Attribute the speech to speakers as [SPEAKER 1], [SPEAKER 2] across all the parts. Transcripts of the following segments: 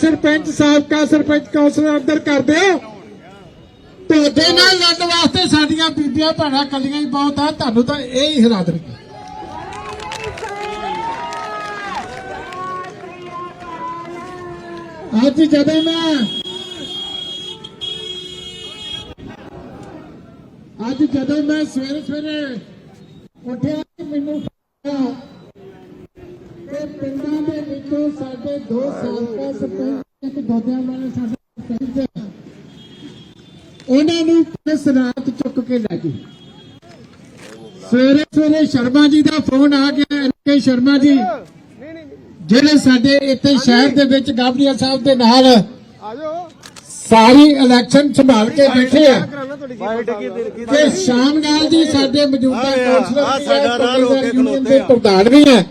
[SPEAKER 1] ਸਰਪੰਚ ਸਾਬਕਾ ਸਰਪੰਚ ਕੌਂਸਲਰ ਅੰਦਰ ਕਰ ਦਿਓ ਤੁਹਾਡੇ ਨਾਲ ਲੜਨ ਵਾਸਤੇ ਸਾਡੀਆਂ ਬੀਬੀਆਂ ਭੈਣਾਂ ਕੱਲੀਆਂ ਹੀ ਬਹੁਤ ਆ, ਤੁਹਾਨੂੰ ਤਾਂ ਇਹ ਹੀ ਹਰਾ ਦੇਣਗੇ ਅੱਜ ਜਦੋਂ ਮੈਂ ਅੱਜ ਜਦੋਂ ਮੈਂ ਸਵੇਰੇ ਸਵੇਰੇ ਉੱਠਿਆ, ਮੈਨੂੰ ਤੇ ਪਿੰਡਾਂ ਦੇ ਵਿੱਚੋਂ ਸਾਡੇ ਦੋ ਸਾਬਕਾ ਸਰਪੰਚ ਇੱਕ ਦੋਦਿਆਂ ਵਾਲੇ ਸਾਡੇ ਸਰਪੰਚ ਆ। ਉਹਨਾਂ ਨੂੰ ਪੁਲਿਸ ਰਾਤ ਚੁੱਕ ਕੇ ਲੈ ਗਈ। ਸਵੇਰੇ ਸਵੇਰੇ ਸ਼ਰਮਾ ਜੀ ਦਾ ਫੋਨ ਆ ਗਿਆ ਕੇ ਸ਼ਰਮਾ ਜੀ। ਜਿਹੜੇ ਸਾਡੇ ਇੱਥੇ ਸ਼ਹਿਰ ਦੇ ਵਿੱਚ ਗਾਬੜੀਆ ਸਾਹਿਬ ਦੇ ਨਾਲ ਸਾਰੀ ਇਲੈਕਸ਼ਨ ਸੰਭਾਲ ਕੇ ਬੈਠੇ ਆ। ਤੇ ਸ਼ਾਮ ਨਾਲ ਜੀ ਸਾਡੇ ਮੌਜੂਦਾ ਕੌਂਸਲਰ ਦੇ। ਪ੍ਰਧਾਨ ਵੀ ਹੈ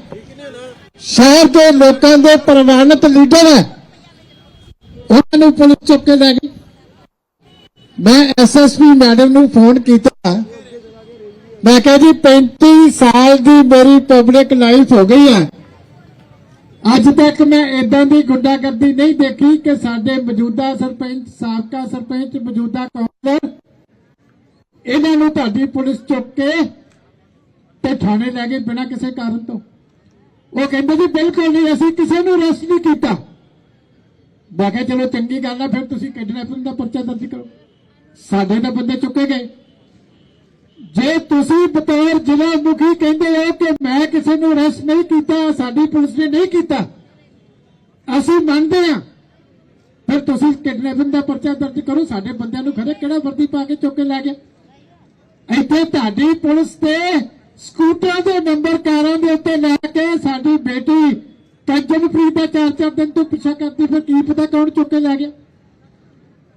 [SPEAKER 1] ਸ਼ਹਿਰ ਦੇ ਲੋਕਾਂ ਦੇ ਪ੍ਰਵਾਨਿਤ ਲੀਡਰ ਹੈ। ਉਹਨਾਂ ਨੂੰ ਪੁਲਿਸ ਚੁੱਕ ਕੇ ਲੈ ਗਈ। ਮੈਂ ਐਸਐਸਪੀ ਮੈਡਮ ਨੂੰ ਫੋਨ ਕੀਤਾ। ਮੈਂ ਕਿਹਾ ਜੀ 35 ਸਾਲ ਦੀ ਮੇਰੀ ਪਬਲਿਕ ਲਾਈਫ ਹੋ ਗਈ ਹੈ। ਅੱਜ ਤੱਕ ਮੈਂ ਇਦਾਂ ਦੀ ਗੁੰਡਾਗਰਦੀ ਨਹੀਂ ਦੇਖੀ ਕਿ ਸਾਡੇ ਮੌਜੂਦਾ ਸਰਪੰਚ, ਸਾਬਕਾ ਸਰਪੰਚ, ਮੌਜੂਦਾ ਕੌਂਸਲਰ, ਇਹਨਾਂ ਨੂੰ ਤੁਹਾਡੀ ਪੁਲਿਸ ਚੁੱਕ ਕੇ ਤੇ ਥਾਣੇ ਲੈ ਗਏ ਬਿਨਾਂ ਕਿਸੇ ਕਾਰਨ ਤੋਂ। ਉਹ ਕਹਿੰਦੇ ਜੀ, ਬਿਲਕੁਲ ਨਹੀਂ, ਅਸੀਂ ਕਿਸੇ ਨੂੰ ਅਰੈਸਟ ਨਹੀਂ ਕੀਤਾ। ਮੈਂ ਕਿਹਾ, ਚਲੋ ਚੰਗੀ ਗੱਲ ਆ, ਫਿਰ ਤੁਸੀਂ ਕਿਡਨੈਪਿੰਗ ਦਾ ਪਰਚਾ ਦਰਜ ਕਰੋ। ਸਾਡੇ ਤਾਂ ਬੰਦੇ ਚੁੱਕੇ ਗਏ। ਜੇ ਤੁਸੀਂ ਬਤੌਰ ਜ਼ਿਲ੍ਹਾ ਮੁਖੀ ਕਹਿੰਦੇ ਹੋ ਕਿ ਮੈਂ ਕਿਸੇ ਨੂੰ ਅਰੈਸਟ ਨਹੀਂ ਕੀਤਾ, ਸਾਡੀ ਪੁਲਿਸ ਨੇ ਨਹੀਂ ਕੀਤਾ, ਅਸੀਂ ਮੰਨਦੇ ਹਾਂ। ਫਿਰ ਤੁਸੀਂ ਕਿਡਨੈਪਿੰਗ ਦਾ ਪਰਚਾ ਦਰਜ ਕਰੋ, ਸਾਡੇ ਬੰਦਿਆਂ ਨੂੰ ਖਰੇ ਕਿਹੜਾ ਵਰਦੀ ਪਾ ਕੇ ਚੁੱਕ ਕੇ ਲੈ ਗਏ? ਇੱਥੇ ਤੁਹਾਡੀ ਪੁਲਿਸ ਤੇ ਸਕੂਟਰਾਂ ਦੇ ਨੰਬਰ ਕਾਰਾਂ ਦੇ ਉੱਤੇ ਲੈ ਕੇ ਸਾਡੀ ਬੇਟੀ ਕੰਚਨਪ੍ਰੀਤ ਦਾ ਚਾਰ ਚਾਰ ਦਿਨ ਤੋਂ ਪਿੱਛਾ ਕਰਦੀ, ਫਿਰ ਕੀ ਪਤਾ ਕੌਣ ਚੁੱਕ ਕੇ ਲੈ ਗਿਆ।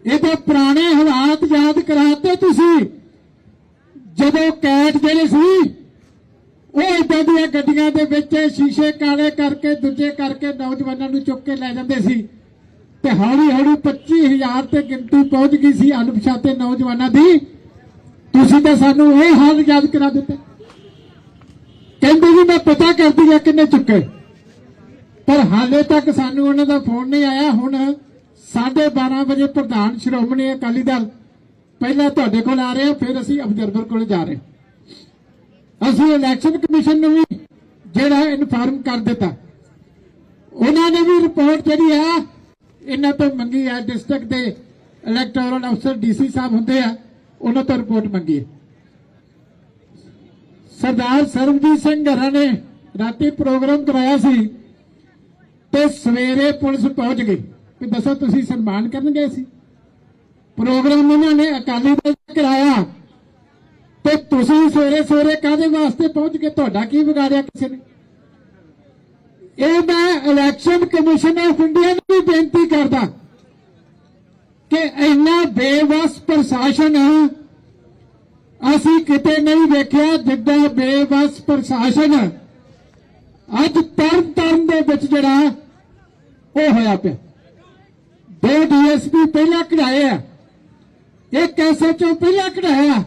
[SPEAKER 1] ਇਹਦੇ ਪੁਰਾਣੇ ਹਾਲਾਤ ਯਾਦ ਕਰਾਤੇ ਤੁਸੀਂ। ਜਦੋਂ ਕੈਟ ਜਿਹੜੇ ਸੀ, ਉਹ ਇਦਾਂ ਦੀਆਂ ਗੱਡੀਆਂ ਦੇ ਵਿੱਚ ਸ਼ੀਸ਼ੇ ਕਾਲੇ ਕਰਕੇ ਦੂਜੇ ਕਰਕੇ ਨੌਜਵਾਨਾਂ ਨੂੰ ਚੁੱਕ ਕੇ ਲੈ ਜਾਂਦੇ ਸੀ। ਤੇ ਹੌਲੀ ਹੌਲੀ 25000 ਤੇ ਗਿਣਤੀ ਪਹੁੰਚ ਗਈ ਸੀ ਅਣਪਛਾਤੇ ਨੌਜਵਾਨਾਂ ਦੀ। ਤੁਸੀਂ ਤਾਂ ਸਾਨੂੰ ਇਹ ਹਾਲ ਯਾਦ ਕਰਾ ਦਿੱਤੇ। ਕਹਿੰਦੇ ਜੀ ਮੈਂ ਪਤਾ ਕਰਦੀ ਆ ਕਿੰਨੇ ਚੁੱਕੇ। ਪਰ ਹਾਲੇ ਤੱਕ ਸਾਨੂੰ ਉਹਨਾਂ ਦਾ ਫੋਨ ਨਹੀਂ ਆਇਆ। ਹੁਣ 12:30 ਵਜੇ ਪ੍ਰਧਾਨ ਸ਼੍ਰੋਮਣੀ ਅਕਾਲੀ ਦਲ ਪਹਿਲਾਂ ਤੁਹਾਡੇ ਕੋਲ ਆ ਰਹੇ ਆ, ਫਿਰ ਅਸੀਂ ਅਬਜ਼ਰਵਰ ਕੋਲ ਜਾ ਰਹੇ ਅਸੀਂ ਇਲੈਕਸ਼ਨ ਕਮਿਸ਼ਨ ਨੂੰ ਵੀ ਜਿਹੜਾ ਇਨਫਾਰਮ ਕਰ ਦਿੱਤਾ। ਉਹਨਾਂ ਨੇ ਵੀ ਰਿਪੋਰਟ ਜਿਹੜੀ ਆ, ਇਹਨਾਂ ਤੋਂ ਮੰਗੀ ਆ, ਡਿਸਟ੍ਰਿਕਟ ਦੇ ਇਲੈਕਟੋਰਲ ਅਫਸਰ ਡੀਸੀ ਸਾਹਿਬ ਹੁੰਦੇ ਆ, ਉਹਨਾਂ ਤੋਂ ਰਿਪੋਰਟ ਮੰਗੀ ਹੈ ਸਰਦਾਰ ਸਰਬਜੀਤ ਸਿੰਘ ਘਰਾਂ ਨੇ ਰਾਤੀ ਪ੍ਰੋਗਰਾਮ ਕਰਾਇਆ ਸੀ ਤੇ ਸਵੇਰੇ ਪੁਲਿਸ ਪਹੁੰਚ ਗਈ ਕਿ ਦੱਸੋ ਤੁਸੀਂ ਸਨਮਾਨ ਕਰਨ ਗਏ ਸੀ। ਪ੍ਰੋਗਰਾਮ ਉਹਨਾਂ ਨੇ ਅਕਾਲੀ ਦਲ ਕਰਾਇਆ ਤੇ ਤੁਸੀਂ ਸਵੇਰੇ ਸਵੇਰੇ ਕਾਹਦੇ ਵਾਸਤੇ ਪਹੁੰਚ ਕੇ ਤੁਹਾਡਾ ਕੀ ਵਿਗਾੜਿਆ ਕਿਸੇ ਨੇ? ਇਹ ਮੈਂ ਇਲੈਕਸ਼ਨ ਕਮਿਸ਼ਨ ਆਫ ਇੰਡੀਆ ਨੂੰ ਵੀ ਬੇਨਤੀ ਕਰਦਾ ਕਿ ਇੰਨਾ ਬੇਵਸ ਪ੍ਰਸ਼ਾਸਨ ਅਸੀਂ ਕਿਤੇ ਨਹੀਂ ਵੇਖਿਆ ਜਿੱਦਾਂ ਬੇਵਸ ਪ੍ਰਸ਼ਾਸਨ ਅੱਜ ਤਰਨ ਤਰਨ ਦੇ ਵਿੱਚ ਜਿਹੜਾ ਉਹ ਹੋਇਆ ਪਿਆ। ਦੋ ਡੀਐਸਪੀ ਪਹਿਲਾਂ ਕਢਾਏ ਆ, ਇੱਕ ਐਸਐਚਓ ਪਹਿਲਾਂ ਕਢਾਇਆ,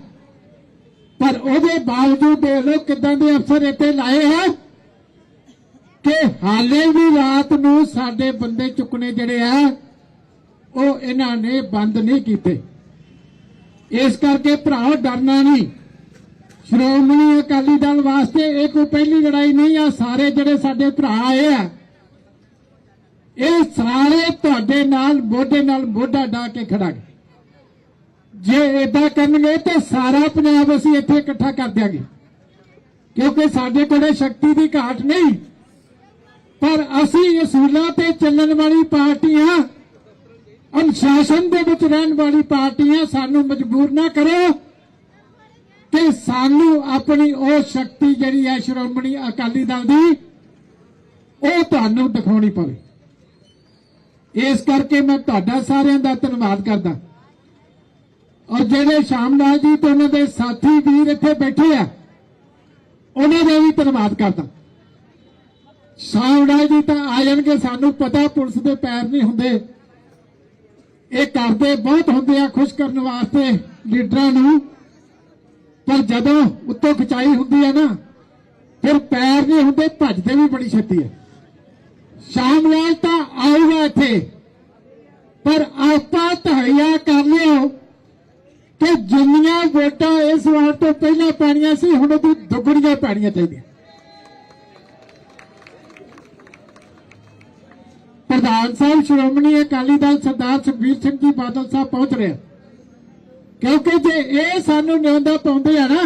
[SPEAKER 1] ਪਰ ਉਹਦੇ ਬਾਵਜੂਦ ਦੇਖ ਲਓ ਕਿਦਾਂ ਦੇ ਅਫਸਰ ਇੱਥੇ ਲਾਏ ਆ ਕਿ ਹਾਲੇ ਵੀ ਰਾਤ ਨੂੰ ਸਾਡੇ ਬੰਦੇ ਚੁੱਕਣੇ ਜਿਹੜੇ ਆ, ਉਹ ਇਹਨਾਂ ਨੇ ਬੰਦ ਨਹੀਂ ਕੀਤੇ। ਇਸ ਕਰਕੇ ਭਰਾਓ, ਡਰਨਾ ਨਹੀਂ। ਸ਼੍ਰੋਮਣੀ ਅਕਾਲੀ ਦਲ ਵਾਸਤੇ ਇਹ ਕੋਈ ਪਹਿਲੀ ਲੜਾਈ ਨਹੀਂ ਆ, ਸਾਰੇ ਜਿਹੜੇ ਸਾਡੇ ਭਰਾ ਆਏ ਆ। ਇਹ ਸਾਰੇ ਤੁਹਾਡੇ ਨਾਲ, ਮੋਢੇ ਨਾਲ ਮੋਢਾ ਡਾ ਕੇ ਖੜਾਂਗੇ ਜੇ ਇਦਾਂ ਕਰਨਗੇ ਤਾਂ ਸਾਰਾ ਪੰਜਾਬ ਅਸੀਂ ਇੱਥੇ ਇਕੱਠਾ ਕਰ ਦਿਆਂਗੇ। ਕਿਉਂਕਿ ਸਾਡੇ ਕੋਲੇ ਸ਼ਕਤੀ ਦੀ ਘਾਟ ਨਹੀਂ। ਪਰ ਅਸੀਂ ਅਸੂਲਾਂ ਤੇ ਚੱਲਣ ਵਾਲੀ ਪਾਰਟੀਆਂ ਅਨੁਸ਼ਾਸਨ ਦੇ ਵਿੱਚ ਰਹਿਣ ਵਾਲੀ ਪਾਰਟੀਆਂ ਸਾਨੂੰ ਮਜਬੂਰ ਨਾ ਕਰੋ ਕਿ ਸਾਨੂੰ ਆਪਣੀ ਉਹ ਸ਼ਕਤੀ ਜਿਹੜੀ ਹੈ ਸ਼੍ਰੋਮਣੀ ਅਕਾਲੀ ਦਲ ਦੀ, ਉਹ ਤੁਹਾਨੂੰ ਦਿਖਾਉਣੀ ਪਵੇ। ਇਸ ਕਰਕੇ ਮੈਂ ਤੁਹਾਡਾ ਸਾਰਿਆਂ ਦਾ ਧੰਨਵਾਦ ਕਰਦਾ। ਔਰ ਜਿਹੜੇ ਸ਼ਾਮਲਾਲ ਜੀ ਤੇ ਉਹਨਾਂ ਦੇ ਸਾਥੀ ਵੀਰ ਇੱਥੇ ਬੈਠੇ ਆ, ਉਹਨਾਂ ਦਾ ਵੀ ਧੰਨਵਾਦ ਕਰਦਾ। ਸ਼ਾਮਲਾਲ ਜੀ ਤਾਂ ਆ ਜਾਣਗੇ, ਸਾਨੂੰ ਪਤਾ ਪੁਲਿਸ ਦੇ ਪੈਰ ਨਹੀਂ ਹੁੰਦੇ। ਇਹ ਕਰਦੇ ਬਹੁਤ ਹੁੰਦੇ ਆ ਖੁਸ਼ ਕਰਨ ਵਾਸਤੇ ਲੀਡਰਾਂ ਨੂੰ। ਪਰ ਜਦੋਂ ਉੱਤੋਂ ਖਚਾਈ ਹੁੰਦੀ ਹੈ ਨਾ, ਫਿਰ ਪੈਰ ਨਹੀਂ ਹੁੰਦੇ ਭੱਜਦੇ ਵੀ ਬੜੀ ਛੇਤੀ ਹੈ ਸ਼ਾਮ ਸ਼ਾਮਲਾਲ ਤਾਂ ਆਊਗਾ ਇੱਥੇ। ਪਰ ਆਪਾਂ ਤਹਈਆ ਕਰ ਲਿਓ ਕਿ ਜਿੰਨੀਆਂ ਵੋਟਾਂ ਇਸ ਵਾਰ ਤੋਂ ਪਹਿਲਾਂ ਪੈਣੀਆਂ ਸੀ, ਹੁਣ ਉਹ ਦੁੱਗਣੀਆਂ ਪੈਣੀਆਂ ਚਾਹੀਦੀਆਂ। ਪ੍ਰਧਾਨ ਸਾਹਿਬ, ਸ਼੍ਰੋਮਣੀ ਅਕਾਲੀ ਦਲ ਸਰਦਾਰ ਸੁਖਬੀਰ ਸਿੰਘ ਜੀ ਬਾਦਲ ਸਾਹਿਬ ਪਹੁੰਚ ਰਹੇ ਕਿਉਂਕਿ ਜੇ ਇਹ ਸਾਨੂੰ ਨਿਉਂਦਾ ਪਾਉਂਦੇ ਆ ਨਾ,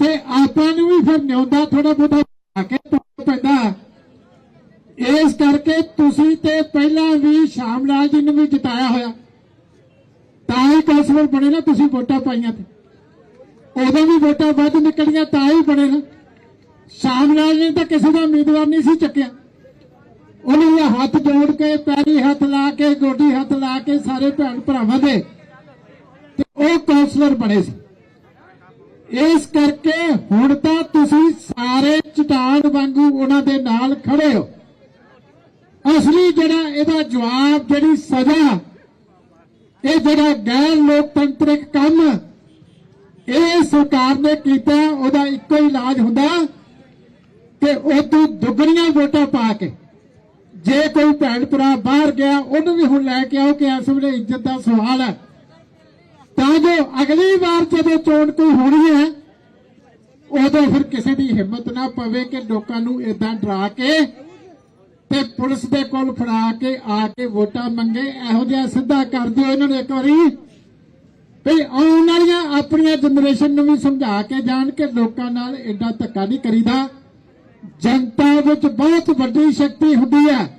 [SPEAKER 1] ਤੇ ਆਪਾਂ ਨੂੰ ਵੀ ਫਿਰ ਨਿਉਂਦਾ ਥੋੜਾ ਬਹੁਤਾ ਕੇ ਪੈਂਦਾ। ਇਸ ਕਰਕੇ ਤੁਸੀਂ ਤੇ ਪਹਿਲਾਂ ਵੀ ਸ਼ਾਮ ਲਾਲ ਜੀ ਨੂੰ ਵੀ ਜਿਤਾਇਆ ਹੋਇਆ। ਤਾਂ ਹੀ ਕੌਂਸਲਰ ਬਣੇ ਨਾ, ਤੁਸੀਂ ਵੋਟਾਂ ਪਾਈਆਂ ਤੇ। ਉਦੋਂ ਵੀ ਵੋਟਾਂ ਵੱਧ ਨਿਕਲੀਆਂ, ਤਾਂ ਹੀ ਬਣੇ ਨਾ। ਸ਼ਾਮ ਲਾਲ ਨੇ ਤਾਂ ਕਿਸੇ ਦਾ ਉਮੀਦਵਾਰ ਨਹੀਂ ਸੀ ਚੱਕਿਆ। ਉਹਨੇ ਇਹ ਹੱਥ ਜੋੜ ਕੇ, ਪੈਰੀ ਹੱਥ ਲਾ ਕੇ, ਗੋਡੀ ਹੱਥ ਲਾ ਕੇ ਸਾਰੇ ਭੈਣ ਭਰਾਵਾਂ ਦੇ ਤੇ ਉਹ ਕੌਂਸਲਰ ਬਣੇ ਸੀ। ਇਸ ਕਰਕੇ ਹੁਣ ਤਾਂ ਤੁਸੀਂ ਸਾਰੇ ਚਟਾਨ ਵਾਂਗੂ ਉਹਨਾਂ ਦੇ ਨਾਲ ਖੜੇ ਹੋ। ਅਸਲੀ ਜਿਹੜਾ ਇਹਦਾ ਜਵਾਬ, ਜਿਹੜੀ ਸਜ਼ਾ, ਇਹ ਜਿਹੜਾ ਗੈਰ ਲੋਕਤੰਤਰਿਕ ਕੰਮ ਇਹ ਸਰਕਾਰ ਨੇ ਕੀਤਾ, ਉਹਦਾ ਇੱਕੋ ਹੀ ਇਲਾਜ ਹੁੰਦਾ ਕਿ ਉਹ ਤੋਂ ਦੁੱਗਣੀਆਂ ਵੋਟਾਂ ਪਾ ਕੇ ਜੇ ਕੋਈ ਭੈਣ ਭਰਾ ਬਾਹਰ ਗਿਆ, ਉਹਨੂੰ ਵੀ ਹੁਣ ਲੈ ਕੇ ਆਓ ਕਿ ਇਸ ਵੇਲੇ ਇੱਜ਼ਤ ਦਾ ਸਵਾਲ ਹੈ। ਤਾਂ ਜੋ ਅਗਲੀ ਵਾਰ ਜਦੋਂ ਚੋਣ ਕੋਈ ਹੋਣੀ ਹੈ, ਉਦੋਂ ਫਿਰ ਕਿਸੇ ਦੀ ਹਿੰਮਤ ਨਾ ਪਵੇ ਕਿ ਲੋਕਾਂ ਨੂੰ ਇਦਾਂ ਡਰਾ ਕੇ ਤੇ ਪੁਲਿਸ ਦੇ ਕੋਲ ਫੜਾ ਕੇ ਆ ਕੇ ਵੋਟਾਂ ਮੰਗੇ। ਇਹੋ ਜਿਹਾ ਸਿੱਧਾ ਕਰ ਦਿਓ ਇਹਨਾਂ ਨੂੰ ਇੱਕ ਵਾਰੀ। ਵੀ ਆਉਣ ਵਾਲੀਆਂ ਆਪਣੀਆਂ ਜਨਰੇਸ਼ਨ ਨੂੰ ਵੀ ਸਮਝਾ ਕੇ ਜਾਣ ਕਿ ਲੋਕਾਂ ਨਾਲ ਐਡਾ ਧੱਕਾ ਨਹੀਂ ਕਰੀਦਾ। ਜਨਤਾ ਵਿੱਚ ਬਹੁਤ ਵੱਡੀ ਸ਼ਕਤੀ ਹੁੰਦੀ ਹੈ।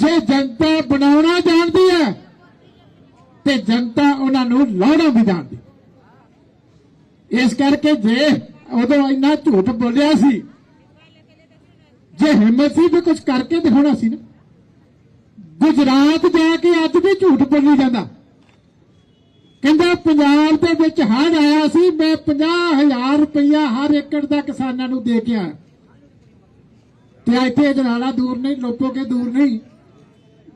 [SPEAKER 1] ਜੇ ਜਨਤਾ ਬਣਾਉਣਾ ਜਾਣਦੀ ਹੈ, ਤੇ ਜਨਤਾ ਉਹਨਾਂ ਨੂੰ ਲਾਉਣਾ ਵੀ ਜਾਣਦੀ। ਇਸ ਕਰਕੇ ਜੇ ਉਦੋਂ ਇੰਨਾ ਝੂਠ ਬੋਲਿਆ ਸੀ, ਜੇ ਹਿੰਮਤ ਸੀ ਵੀ ਕੁਝ ਕਰਕੇ ਦਿਖਾਉਣਾ ਸੀ ਨਾ, ਗੁਜਰਾਤ ਜਾ ਕੇ ਅੱਜ ਵੀ ਝੂਠ ਬੋਲੀ ਜਾਂਦਾ। ਕਹਿੰਦਾ ਪੰਜਾਬ ਦੇ ਵਿੱਚ ਹੜ੍ਹ ਆਇਆ ਸੀ, ਮੈਂ 50000 ਰੁਪਇਆ ਹਰ ਏਕੜ ਦਾ ਕਿਸਾਨਾਂ ਨੂੰ ਦੇ ਕੇ ਆਇਆ। ਤੇ ਇੱਥੇ ਜਨਾਲਾ ਦੂਰ ਨਹੀਂ ਲੋਪੋ ਕੇ ਦੂਰ ਨਹੀਂ।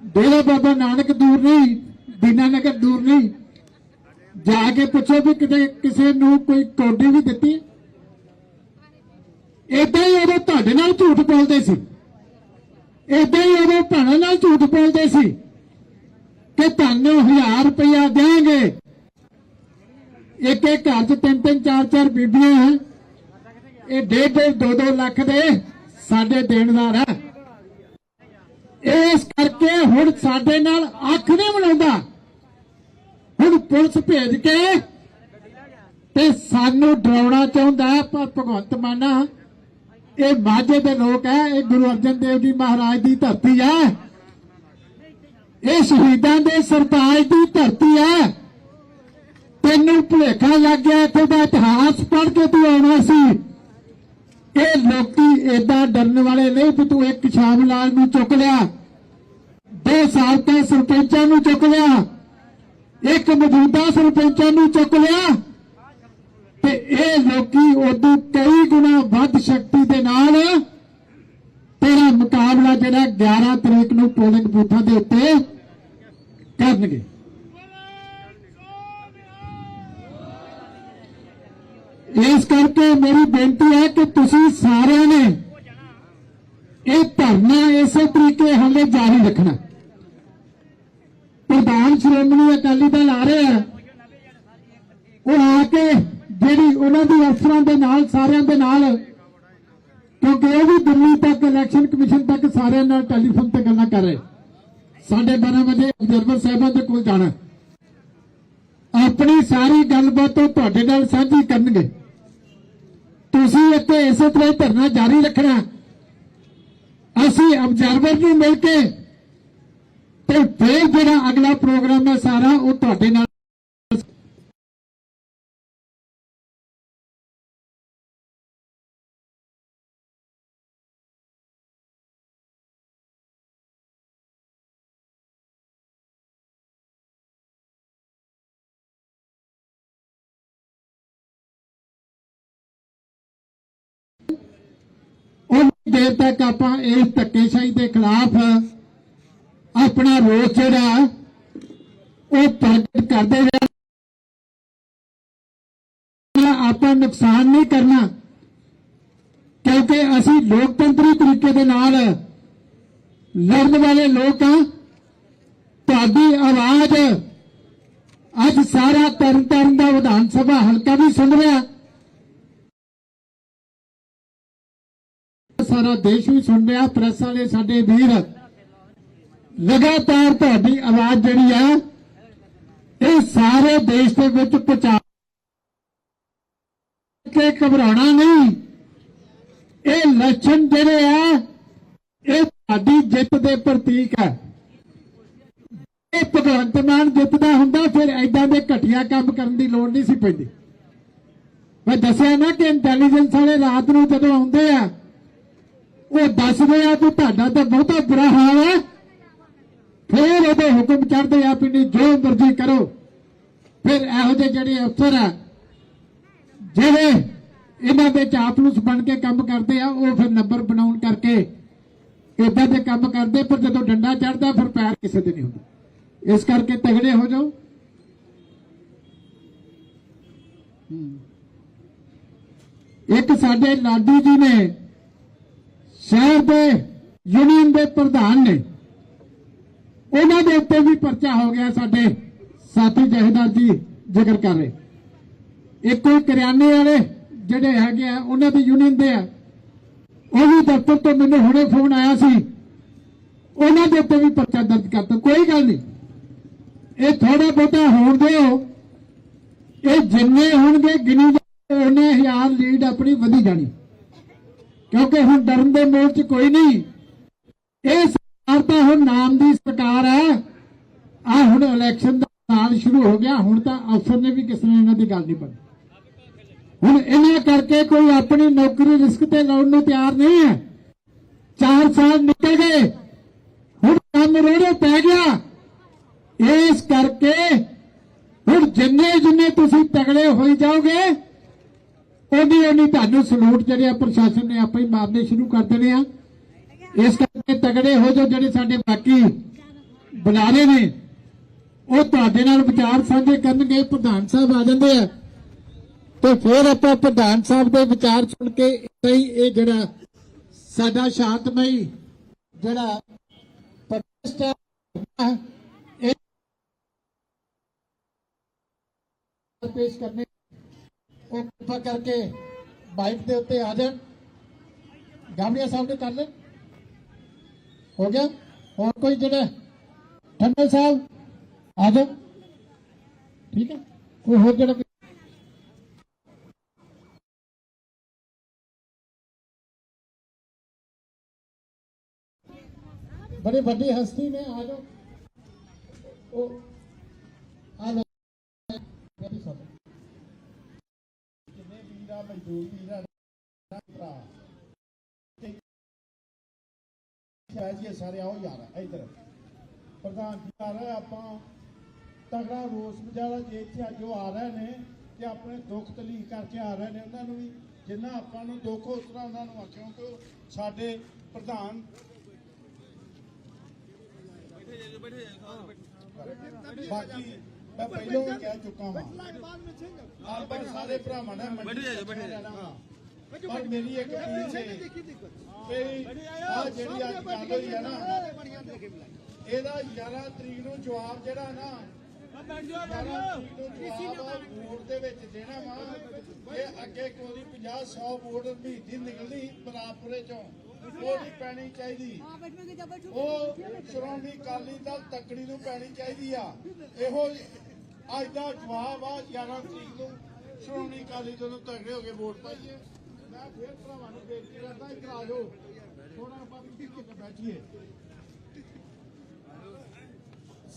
[SPEAKER 1] ਡੇਰਾ ਬਾਬਾ ਨਾਨਕ ਦੂਰ ਨਹੀਂ ਦੀਨਾਨਗਰ ਦੂਰ ਨਹੀਂ। ਜਾ ਕੇ ਪੁੱਛੋ ਵੀ ਕਿਤੇ ਕਿਸੇ ਨੂੰ ਕੋਈ ਕੋਡੀ ਵੀ ਦਿੱਤੀ। ਇਦਾਂ ਹੀ ਉਦੋਂ ਤੁਹਾਡੇ ਨਾਲ ਝੂਠ ਬੋਲਦੇ ਸੀ। ਇਦਾਂ ਹੀ ਉਦੋਂ ਭੈਣਾਂ ਨਾਲ ਝੂਠ ਬੋਲਦੇ ਸੀ ਕਿ ਤੁਹਾਨੂੰ 1000 ਰੁਪਇਆ ਦੇਾਂਗੇ ਇੱਕ ਇੱਕ ਘਰ 'ਚ ਤਿੰਨ ਤਿੰਨ ਚਾਰ ਚਾਰ ਬੀਬੀਆਂ ਇਹ ਡੇਢ ਡੇਢ ਦੋ ਦੋ ਲੱਖ ਦੇ ਸਾਡੇ ਦੇਣਦਾਰ ਹੈ ਇਸ ਕਰਕੇ ਹੁਣ ਸਾਡੇ ਨਾਲ ਅੱਖ ਨਹੀਂ ਮਿਲਾਉਂਦਾ ਹੁਣ ਪੁਲਿਸ ਭੇਜ ਕੇ ਤੇ ਸਾਨੂੰ ਡਰਾਉਣਾ ਚਾਹੁੰਦਾ ਪਰ ਭਗਵੰਤ ਮਾਨਾ, ਇਹ ਮਾਝੇ ਦੇ ਲੋਕ ਹੈ, ਇਹ ਗੁਰੂ ਅਰਜਨ ਦੇਵ ਜੀ ਮਹਾਰਾਜ ਦੀ ਧਰਤੀ ਹੈ। ਇਹ ਸ਼ਹੀਦਾਂ ਦੇ ਸਰਤਾਜ ਦੀ ਧਰਤੀ ਹੈ। ਤੈਨੂੰ ਭੁਲੇਖਾ ਲੱਗ ਗਿਆ, ਇੱਥੇ ਦਾ ਇਤਿਹਾਸ ਪੜ੍ਹ ਕੇ ਤੂੰ ਆਉਣਾ ਸੀ। ਇਹ ਲੋਕੀ ਏਦਾਂ ਡਰਨ ਵਾਲੇ ਨਹੀਂ ਵੀ ਤੂੰ ਇੱਕ ਸ਼ਾਮ ਲਾਲ ਨੂੰ ਚੁੱਕ ਲਿਆ। ਦੋ ਸਾਬਕਾ ਸਰਪੰਚਾਂ ਨੂੰ ਚੁੱਕ ਲਿਆ। ਇੱਕ ਮੌਜੂਦਾ ਸਰਪੰਚਾਂ ਨੂੰ ਚੁੱਕ ਲਿਆ। ਤੇ ਇਹ ਲੋਕੀ ਉਦੋਂ ਕਈ ਗੁਣਾ ਵੱਧ ਸ਼ਕਤੀ ਦੇ ਨਾਲ ਤੇਰਾ ਮੁਕਾਬਲਾ ਜਿਹੜਾ 11 ਤਰੀਕ ਨੂੰ ਪੋਲਿੰਗ ਬੂਥਾਂ ਦੇ ਉੱਤੇ ਕਰਨਗੇ। ਇਸ ਕਰਕੇ ਮੇਰੀ ਬੇਨਤੀ ਹੈ ਕਿ ਤੁਸੀਂ ਸਾਰਿਆਂ ਨੇ ਇਹ ਧਰਨਾ ਇਸੇ ਤਰੀਕੇ ਹਾਲੇ ਜਾਰੀ ਰੱਖਣਾ। ਪ੍ਰਧਾਨ ਸ਼੍ਰੋਮਣੀ ਅਕਾਲੀ ਦਲ ਆ ਰਿਹਾ ਉਹ ਆ ਕੇ ਜਿਹੜੀ ਉਹਨਾਂ ਦੇ ਅਫਸਰਾਂ ਦੇ ਨਾਲ, ਸਾਰਿਆਂ ਦੇ ਨਾਲ, ਕਿਉਂਕਿ ਉਹ ਵੀ ਦਿੱਲੀ ਤੱਕ ਇਲੈਕਸ਼ਨ ਕਮਿਸ਼ਨ ਤੱਕ ਸਾਰਿਆਂ ਨਾਲ ਟੈਲੀਫੋਨ ਤੇ ਗੱਲਾਂ ਕਰ ਰਹੇ। ਸਾਡੇ 12 ਵਜੇ ਅਬਜ਼ਰਵਰ ਸਾਹਿਬਾਂ ਦੇ ਕੋਲ ਜਾਣਾ। ਆਪਣੀ ਸਾਰੀ ਗੱਲਬਾਤ ਤੁਹਾਡੇ ਨਾਲ ਸਾਂਝੀ ਕਰਨਗੇ। ਤੁਸੀਂ ਇੱਥੇ ਇਸੇ ਤਰ੍ਹਾਂ ਹੀ ਧਰਨਾ ਜਾਰੀ ਰੱਖਣਾ। ਅਸੀਂ ਅਬਜ਼ਰਵਰ ਨੂੰ ਮਿਲ ਕੇ ਤੇ ਫਿਰ ਜਿਹੜਾ ਅਗਲਾ ਪ੍ਰੋਗਰਾਮ ਹੈ ਸਾਰਾ ਉਹ ਤੁਹਾਡੇ ਨਾਲ ਉਨੀ ਦੇਰ ਤੱਕ ਆਪਾਂ ਇਸ ਧੱਕੇਸ਼ਾਹੀ ਦੇ ਖਿਲਾਫ ਆਪਣਾ ਰੋਸ ਜਿਹੜਾ ਉਹ ਪ੍ਰਗਟ ਕਰਦੇ ਰਹਿਣਾ ਆਪਾਂ ਨੁਕਸਾਨ ਨਹੀਂ ਕਰਨਾ, ਕਿਉਂਕਿ ਅਸੀਂ ਲੋਕਤੰਤਰੀ ਤਰੀਕੇ ਦੇ ਨਾਲ ਲੜਨ ਵਾਲੇ ਲੋਕ ਆ ਤੁਹਾਡੀ ਆਵਾਜ਼ ਅੱਜ ਸਾਰਾ ਤਰਨਤਾਰਨ ਦਾ ਵਿਧਾਨ ਸਭਾ ਹਲਕਾ ਵੀ ਸੁਣ ਰਿਹਾ। ਸਾਰਾ ਦੇਸ਼ ਵੀ ਸੁਣ ਰਿਹਾ, ਪ੍ਰੈਸ ਵਾਲੇ ਸਾਡੇ ਵੀਰ। ਲਗਾਤਾਰ ਤੁਹਾਡੀ ਆਵਾਜ਼ ਜਿਹੜੀ ਆ, ਇਹ ਸਾਰੇ ਦੇਸ਼ ਦੇ ਵਿੱਚ ਪਹੁੰਚਾ ਕੇ ਘਬਰਾਉਣਾ ਨਹੀਂ। ਇਹ ਲੱਛਣ ਜਿਹੜੇ ਆ, ਇਹ ਤੁਹਾਡੀ ਜਿੱਤ ਦੇ ਪ੍ਰਤੀਕ ਹੈ ਇਹ ਭਗਵੰਤ ਮਾਨ ਜਿੱਤਦਾ ਹੁੰਦਾ, ਫਿਰ ਐਦਾਂ ਦੇ ਘਟੀਆ ਕੰਮ ਕਰਨ ਦੀ ਲੋੜ ਨਹੀਂ ਸੀ ਪੈਂਦੀ। ਮੈਂ ਦੱਸਿਆ ਨਾ ਕਿ ਇੰਟੈਲੀਜੈਂਸ ਵਾਲੇ ਰਾਤ ਨੂੰ ਜਦੋਂ ਆਉਂਦੇ ਆ ਉਹ ਦੱਸਦੇ ਆ ਕਿ ਤੁਹਾਡਾ ਤਾਂ ਬਹੁਤਾ ਬੁਰਾ ਹਾਲ ਹੈ। ਫਿਰ ਉਹਦੇ ਹੁਕਮ ਚੜਦੇ ਆ ਵੀ ਨਹੀਂ, ਜੋ ਮਰਜ਼ੀ ਕਰੋ। ਫਿਰ ਇਹੋ ਜਿਹੇ ਜਿਹੜੇ ਅਫਸਰ ਆ ਜਿਹੜੇ ਇਹਨਾਂ ਦੇ ਚਾਪਲੂਸ ਬਣ ਕੇ ਕੰਮ ਕਰਦੇ ਆ, ਉਹ ਫਿਰ ਨੰਬਰ ਬਣਾਉਣ ਕਰਕੇ ਇਦਾਂ ਦੇ ਕੰਮ ਕਰਦੇ, ਪਰ ਜਦੋਂ ਡੰਡਾ ਚੜਦਾ ਫਿਰ ਪੈਰ ਕਿਸੇ ਦੇ ਨਹੀਂ ਹੁੰਦਾ। ਇਸ ਕਰਕੇ ਤਗੜੇ ਹੋ ਜਾਓ। ਇੱਕ ਸਾਡੇ ਲਾਡੀ ਜੀ ਨੇ ਸ਼ਹਿਰ ਦੇ ਯੂਨੀਅਨ ਦੇ ਪ੍ਰਧਾਨ ਨੇ। ਉਹਨਾਂ ਦੇ ਉੱਤੇ ਵੀ ਪਰਚਾ ਹੋ ਗਿਆ ਸਾਡੇ ਸਾਥੀ ਜਹੇਦਾਰ ਜੀ ਜ਼ਿਕਰ ਕਰ ਰਹੇ। ਇੱਕ ਕੋਈ ਕਰਿਆਨੇ ਵਾਲੇ ਜਿਹੜੇ ਹੈਗੇ ਆ ਉਹਨਾਂ ਦੀ ਯੂਨੀਅਨ ਦੇ ਆ। ਉਹ ਵੀ ਦਫ਼ਤਰ ਤੋਂ ਮੈਨੂੰ ਹੁਣੇ ਫੋਨ ਆਇਆ ਸੀ। ਉਹਨਾਂ ਦੇ ਉੱਤੇ ਵੀ ਪਰਚਾ ਦਰਜ ਕਰਤਾ ਕੋਈ ਗੱਲ ਨਹੀਂ। ਇਹ ਥੋੜਾ ਬਹੁਤਾ ਹੋਣ ਦਿਓ। ਇਹ ਜਿੰਨੇ ਹੋਣਗੇ ਗਿਣੀ ਜਾਣੇ, ਉਹਨੇ ਹਜ਼ਾਰ ਲੀਡ ਆਪਣੀ ਵਧੀ ਜਾਣੀ। ਕਿਉਂਕਿ ਹੁਣ ਡਰਨ ਦੇ ਮੋੜ 'ਚ ਕੋਈ ਨਹੀਂ। ਇਹ ਸਰਕਾਰ ਤਾਂ ਹੁਣ ਨਾਮ ਦੀ ਸਰਕਾਰ ਹੈ। ਆ ਹੁਣ ਇਲੈਕਸ਼ਨ ਦਾ ਸਾਲ ਸ਼ੁਰੂ ਹੋ ਗਿਆ। ਹੁਣ ਤਾਂ ਅਫਸਰ ਨੇ ਵੀ ਕਿਸੇ ਨੇ ਇਹਨਾਂ ਦੀ ਗੱਲ ਨਹੀਂ ਪੜੀ ਹੁਣ ਇਹਨਾਂ ਕਰਕੇ ਕੋਈ ਆਪਣੀ ਨੌਕਰੀ ਰਿਸਕ ਤੇ ਲਾਉਣ ਨੂੰ ਤਿਆਰ ਨਹੀਂ ਹੈ। 4 ਸਾਲ ਨਿਕਲ ਗਏ। ਹੁਣ ਕੰਮ ਰੋੜੇ ਪੈ ਗਿਆ। ਇਸ ਕਰਕੇ ਹੁਣ ਜਿੰਨੇ ਜਿੰਨੇ ਤੁਸੀਂ ਤਗੜੇ ਹੋਈ ਜਾਓਗੇ ਉਹਦੀ ਉਹਨੀ ਤੁਹਾਨੂੰ ਸਲੂਟ ਜਿਹੜੇ ਆ ਪ੍ਰਸ਼ਾਸਨ ਨੇ ਆਪੇ ਹੀ ਮਾਰਨੇ ਸ਼ੁਰੂ ਕਰ ਦੇਣੇ ਆ। ਇਸ ਕਰਕੇ ਤਗੜੇ ਹੋ ਜਾਓ ਜਿਹੜੇ ਸਾਡੇ ਬਾਕੀ ਬੁਲਾਰੇ ਨੇ। ਉਹ ਤੁਹਾਡੇ ਨਾਲ ਵਿਚਾਰ ਸਾਂਝੇ ਕਰਨਗੇ, ਪ੍ਰਧਾਨ ਸਾਹਿਬ ਆ ਜਾਂਦੇ ਆ। ਤੇ ਫਿਰ ਆਪਾਂ ਪ੍ਰਧਾਨ ਸਾਹਿਬ ਦੇ ਵਿਚਾਰ ਸੁਣ ਕੇ ਇੱਥੇ ਹੀ ਇਹ ਜਿਹੜਾ ਸਾਡਾ ਸ਼ਾਂਤਮਈ ਜਿਹੜਾ ਪ੍ਰੋਟੈਸਟ ਹੈ, ਇਹ ਪੇਸ਼ ਕਰਨੇ ਉਹ ਕਿਰਪਾ ਕਰਕੇ ਬਾਈਕ ਦੇ ਉੱਤੇ ਆ ਜਾਣ ਗਾਮੜੀਆ ਸਾਹਿਬ ਨੇ ਕਰ ਲੈ ਹੋ ਗਿਆ ਹੋਰ ਕੋਈ ਜਿਹੜਾ ਠੰਡੇ ਸਾਹਿਬ ਆ ਜਾਓ ਠੀਕ ਹੈ ਕੋਈ ਹੋਰ ਜਿਹੜਾ ਬੜੀ ਵੱਡੀ ਹਸਤੀ ਨੇ ਆ ਜਾਓ ਉਹ ਆ ਵੀਰਾ ਮਜ਼ਦੂਰ ਵੀਰਾ ਨਾ ਭਰਾ। ਜੀ ਸਾਰੇ ਆਓ ਯਾਰ ਇੱਧਰ। ਪ੍ਰਧਾਨ ਜੀ ਆ ਰਹੇ ਆਪਾਂ ਤਗੜਾ ਰੋਸ ਮੁਜ਼ਾਹਰਾ ਜੇ ਇੱਥੇ ਅੱਜ ਆ ਰਹੇ ਨੇ ਤੇ ਆਪਣੇ ਦੁੱਖ ਤਕਲੀਫ ਕਰਕੇ ਆ ਰਹੇ ਨੇ ਉਹਨਾਂ ਨੂੰ ਵੀ ਜਿੰਨਾ ਆਪਾਂ ਨੂੰ ਦੁੱਖ ਉਸ ਤਰ੍ਹਾਂ ਉਹਨਾਂ ਨੂੰ ਆਖਿਓ ਕਿ ਸਾਡੇ ਪ੍ਰਧਾਨ ਬਾਕੀ ਮੈਂ ਪਹਿਲਾਂ ਵੀ ਕਹਿ ਚੁੱਕਾ ਹਾਂ। ਆਪਾਂ ਸਾਰੇ ਭਰਾਵਾਂ ਨੇ ਬੈਠ ਜਾਓ ਬੈਠ ਜਾਓ। ਪਰ ਮੇਰੀ ਇੱਕ ਅਪੀਲ ਸੀ ਵੀ ਆ ਜਿਹੜੀ ਅੱਜ ਗੱਲ ਹੋਈ ਹੈ ਨਾ ਇਹਦਾ 11 ਤਰੀਕ ਨੂੰ ਜਵਾਬ ਜਿਹੜਾ ਨਾ ਵੋਟ ਦੇ ਵਿੱਚ ਦੇਣਾ ਵਾ ਇਹ ਅੱਗੇ ਕੋਈ 50 100 ਵੋਟ ਮਹੀਦੀ ਨਿਕਲਦੀ ਬਰਾਬਰੇ ਚੋਂ ਉਹ ਨਹੀਂ ਪੈਣੀ ਚਾਹੀਦੀ ਉਹ ਸ਼੍ਰੋਮਣੀ ਅਕਾਲੀ ਦਲ ਤਕੜੀ ਨੂੰ ਪੈਣੀ ਚਾਹੀਦੀ ਆ ਇਹੋ ਅੱਜ ਦਾ ਜਵਾਬ ਆ 11 ਤਰੀਕ ਨੂੰ ਸ਼੍ਰੋਮਣੀ ਅਕਾਲੀ ਦਲ ਨੂੰ ਤਗੜੇ ਹੋ ਕੇ ਵੋਟ ਪਾਈਏ ਮੈਂ ਫਿਰ ਭਰਾਵਾਂ ਨੂੰ ਬੇਨਤੀ ਕਰਦਾ ਇੱਧਰ ਆ ਥੋੜਾ ਆਪਾਂ ਵੀ ਬੈਠੀਏ।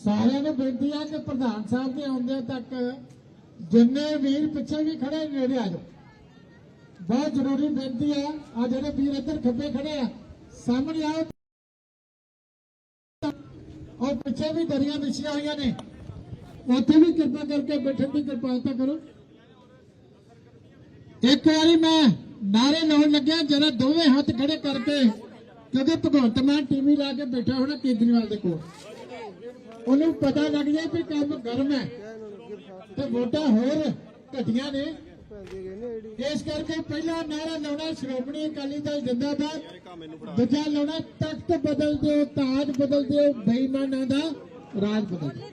[SPEAKER 1] ਸਾਰਿਆਂ ਨੂੰ ਬੇਨਤੀ ਆ ਕਿ ਪ੍ਰਧਾਨ ਸਾਹਿਬ ਦੇ ਆਉਂਦੇ ਤੱਕ ਜਿੰਨੇ ਵੀਰ ਪਿੱਛੇ ਵੀ ਖੜੇ ਨੇੜੇ ਆ ਜਾਓ। ਬਹੁਤ ਜ਼ਰੂਰੀ ਬੇਨਤੀ ਆ ਆ ਜਿਹੜੇ ਵੀਰ ਇੱਧਰ ਖੱਬੇ ਖੜੇ ਆ, ਸਾਹਮਣੇ ਆਓ। ਔਰ ਪਿੱਛੇ ਵੀ ਦਰੀਆਂ ਵਿਛੀਆਂ ਹੋਈਆਂ ਨੇ। ਉੱਥੇ ਵੀ ਕਿਰਪਾ ਕਰਕੇ ਬੈਠਣ ਦੀ ਕਿਰਪਾਲਤਾ ਕਰੋ। ਇੱਕ ਵਾਰੀ ਮੈਂ ਨਾਰੇ ਲਾਉਣ ਲੱਗਿਆ, ਜਰਾ ਦੋਵੇਂ ਹੱਥ ਖੜੇ ਕਰਕੇ, ਕਿਉਂਕਿ ਭਗਵੰਤ ਮਾਨ ਟੀਵੀ ਲਾ ਕੇ ਬੈਠਾ ਹੋਣਾ ਕੇਜਰੀਵਾਲ ਦੇ ਕੋਲ। ਉਹਨੂੰ ਪਤਾ ਲੱਗ ਜਾਏ ਵੀ ਕੰਮ ਗਰਮ ਹੈ। ਤੇ ਵੋਟਾਂ ਹੋਰ ਘਟੀਆਂ ਨੇ। ਇਸ ਕਰਕੇ ਪਹਿਲਾ ਨਾਰਾ ਲਾਉਣਾ ਸ਼੍ਰੋਮਣੀ ਅਕਾਲੀ ਦਲ ਜਿੰਦਾਬਾਦ। ਦੂਜਾ ਲਾਉਣਾ ਤਖਤ ਬਦਲ ਦਿਓ, ਤਾਜ ਬਦਲ ਦਿਓ, ਬੇਈਮਾਨਾਂ ਦਾ ਰਾਜ ਬਦਲ ਦਿਓ।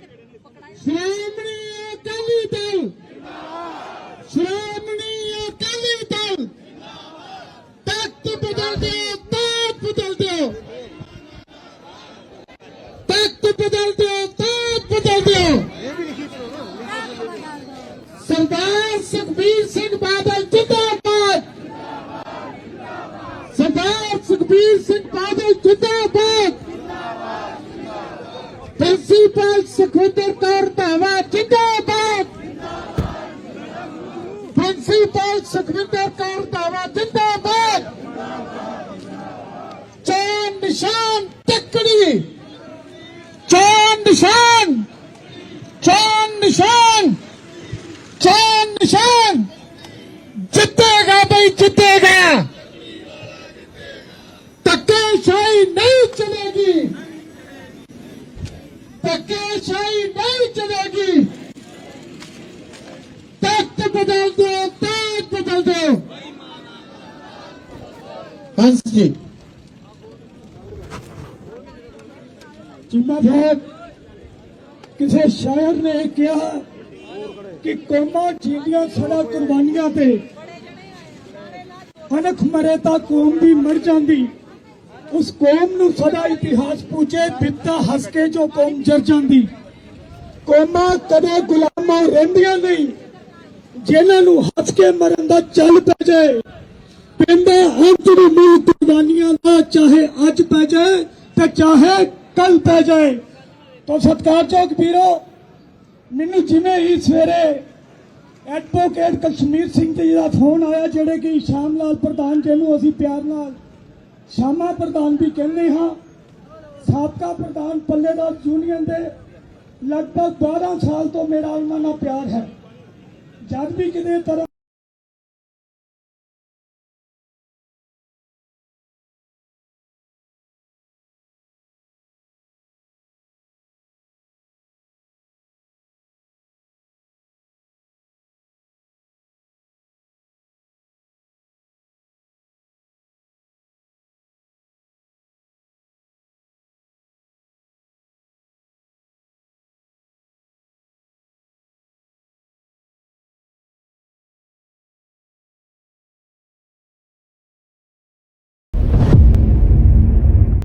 [SPEAKER 1] ਸ਼੍ਰੋਮਣੀ ਅਕਾਲੀ ਦਲ। ਸ਼੍ਰੋਮਣੀ ਅਕਾਲੀ ਦਲ। ਤਖਤ ਬਦਲ ਦਿਓ ਤਖਤ ਬਦਲ ਦਿਓ। ਤਖਤ ਬਦਲ ਦਿਓ ਤਖਤ ਬਦਲ ਦਿਓ ਸਰਦਾਰ ਸੁਖਬੀਰ ਸਿੰਘ ਬਾਦਲ ਜਿੰਦਾਬਾਦ ਸਰਦਾਰ ਸੁਖਬੀਰ ਸਿੰਘ ਬਾਦਲ ਜਿੰਦਾਬਾਦ ਪ੍ਰਿੰਸੀਪਲ ਸੁਖਵਿੰਦਰ ਕੌਰ ਧਾਵਾ ਜਿੰਦਾਬਾਦ ਪ੍ਰਿੰਸੀਪਲ ਸੁਖਵਿੰਦਰ ਕੌਰ ਧਾਵਾ ਜਿੰਦਾਬਾਦ ਚੋਣ ਨਿਸ਼ਾਨ ਤੱਕੜੀ ਚੋਣ ਨਿਸ਼ਾਨ ਚੋਣ ਨਿਸ਼ਾਨ ਚੋਣ ਨਿਸ਼ਾਨ ਜਿੱਤੇਗਾ ਬਈ ਜਿੱਤੇਗਾ ਧੱਕੇਸ਼ਾਹੀ ਨਹੀਂ ਚਲੇਗੀ ਧੱਕੇਸ਼ਾਹੀ ਨਹੀਂ ਚਲੇਗੀ ਤਖਤ ਬਦਲ ਦਿਓ ਤਖਤ ਬਦਲ ਦਿਓ ਹੰਸ ਜੀ।
[SPEAKER 2] ਜਿੰਨਾ ਸਾਹਿਬ ਕਿਸੇ ਸ਼ਾਇਰ ਨੇ ਕਿਹਾ ਕਿ ਕੌਮਾਂ ਜੀਂਦੀਆਂ ਸਦਾ ਕੁਰਬਾਨੀਆਂ ਤੇ ਅਨਖ ਮਰੇ ਤਾਂ ਕੌਮ ਵੀ ਮਰ ਜਾਂਦੀ। ਉਸ ਕੌਮ ਨੂੰ ਸਦਾ ਇਤਿਹਾਸ ਪੁੱਛੇ ਬਿੱਤਾ ਹੱਸ ਕੇ ਜੋ ਕੌਮ ਜਰ ਜਾਂਦੀ। ਕੌਮਾਂ ਕਦੇ ਗੁਲਾਮਾਂ ਰਹਿੰਦੀਆਂ ਨਹੀਂ, ਜਿਨ੍ਹਾਂ ਨੂੰ ਹੱਸ ਕੇ ਮਰਨ ਦਾ ਚੱਲ ਪੈ ਜਾਏ। ਪਿੰਡ ਅੰਤ ਨੂੰ ਮੂੰਹ ਕੁਰਬਾਨੀਆਂ ਦਾ ਚਾਹੇ ਅੱਜ ਪੈ ਜਾਏ ਤੇ ਚਾਹੇ ਕੱਲ ਪੈ ਜਾਏ। ਤਾਂ ਸਤਿਕਾਰਯੋਗ ਵੀਰੋ ਮੈਨੂੰ ਜਿਵੇਂ ਹੀ ਸਵੇਰੇ ਐਡਵੋਕੇਟ ਕਸ਼ਮੀਰ ਸਿੰਘ ਜੀ ਦਾ ਫੋਨ ਆਇਆ, ਜਿਹੜੇ ਕਿ ਸ਼ਾਮ ਲਾਲ ਪ੍ਰਧਾਨ ਜਿਹਨੂੰ ਅਸੀਂ ਪਿਆਰ ਨਾਲ ਸ਼ਾਮਾ ਪ੍ਰਧਾਨ ਵੀ ਕਹਿੰਦੇ ਹਾਂ, ਸਾਬਕਾ ਪ੍ਰਧਾਨ ਪੱਲੇਦਾਰ ਯੂਨੀਅਨ ਦੇ ਲਗਭਗ 12 ਸਾਲ ਤੋਂ ਮੇਰਾ ਉਹਨਾਂ ਨਾਲ ਪਿਆਰ ਹੈ। ਜਦ ਵੀ ਕਿਤੇ ਤਰ੍ਹਾਂ